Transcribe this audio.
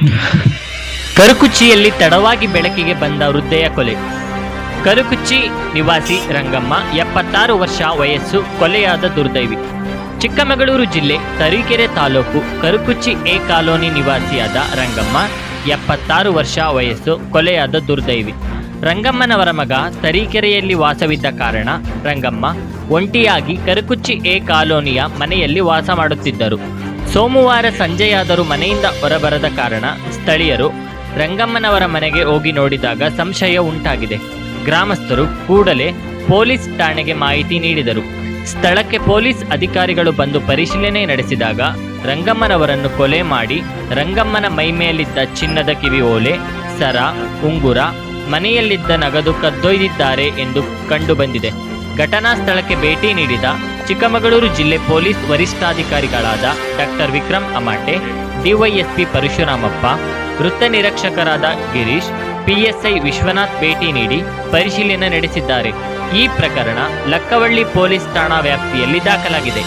ಕರುಕುಚ್ಚಿಯಲ್ಲಿ ತಡವಾಗಿ ಬೆಳಕಿಗೆ ಬಂದ ವೃದ್ಧೆಯ ಕೊಲೆ. ಕರುಕುಚ್ಚಿ ನಿವಾಸಿ ರಂಗಮ್ಮ ಎಪ್ಪತ್ತಾರು ವರ್ಷ ವಯಸ್ಸು, ಕೊಲೆಯಾದ ದುರ್ದೈವಿ. ಚಿಕ್ಕಮಗಳೂರು ಜಿಲ್ಲೆ ತರೀಕೆರೆ ತಾಲೂಕು ಕರುಕುಚ್ಚಿ ಎ ಕಾಲೋನಿ ನಿವಾಸಿಯಾದ ರಂಗಮ್ಮ ಎಪ್ಪತ್ತಾರು ವರ್ಷ ವಯಸ್ಸು, ಕೊಲೆಯಾದ ದುರ್ದೈವಿ. ರಂಗಮ್ಮನವರ ಮಗ ತರೀಕೆರೆಯಲ್ಲಿ ವಾಸವಿದ್ದ ಕಾರಣ ರಂಗಮ್ಮ ಒಂಟಿಯಾಗಿ ಕರುಕುಚ್ಚಿ ಎ ಕಾಲೋನಿಯ ಮನೆಯಲ್ಲಿ ವಾಸ ಮಾಡುತ್ತಿದ್ದರು. ಸೋಮವಾರ ಸಂಜೆಯಾದರೂ ಮನೆಯಿಂದ ಹೊರಬರದ ಕಾರಣ ಸ್ಥಳೀಯರು ರಂಗಮ್ಮನವರ ಮನೆಗೆ ಹೋಗಿ ನೋಡಿದಾಗ ಸಂಶಯ ಉಂಟಾಗಿದೆ. ಗ್ರಾಮಸ್ಥರು ಕೂಡಲೇ ಪೊಲೀಸ್ ಠಾಣೆಗೆ ಮಾಹಿತಿ ನೀಡಿದರು. ಸ್ಥಳಕ್ಕೆ ಪೊಲೀಸ್ ಅಧಿಕಾರಿಗಳು ಬಂದು ಪರಿಶೀಲನೆ ನಡೆಸಿದಾಗ ರಂಗಮ್ಮನವರನ್ನು ಕೊಲೆ ಮಾಡಿ ರಂಗಮ್ಮನ ಮೈಮೇಲಿದ್ದ ಚಿನ್ನದ ಕಿವಿ ಓಲೆ, ಸರ, ಉಂಗುರ, ಮನೆಯಲ್ಲಿದ್ದ ನಗದು ಕದ್ದೊಯ್ದಿದ್ದಾರೆ ಎಂದು ಕಂಡುಬಂದಿದೆ. ಘಟನಾ ಸ್ಥಳಕ್ಕೆ ಭೇಟಿ ನೀಡಿದ ಚಿಕ್ಕಮಗಳೂರು ಜಿಲ್ಲೆ ಪೊಲೀಸ್ ವರಿಷ್ಠಾಧಿಕಾರಿಗಳಾದ ಡಾಕ್ಟರ್ ವಿಕ್ರಮ್ ಅಮಾಟೆ, ಡಿವೈಎಸ್ಪಿ ಪರಶುರಾಮಪ್ಪ, ವೃತ್ತ ನಿರೀಕ್ಷಕರಾದ ಗಿರೀಶ್, ಪಿಎಸ್ಐ ವಿಶ್ವನಾಥ್ ಭೇಟಿ ನೀಡಿ ಪರಿಶೀಲನೆ ನಡೆಸಿದ್ದಾರೆ. ಈ ಪ್ರಕರಣ ಲಕ್ಕವಳ್ಳಿ ಪೊಲೀಸ್ ಠಾಣಾ ವ್ಯಾಪ್ತಿಯಲ್ಲಿ ದಾಖಲಾಗಿದೆ.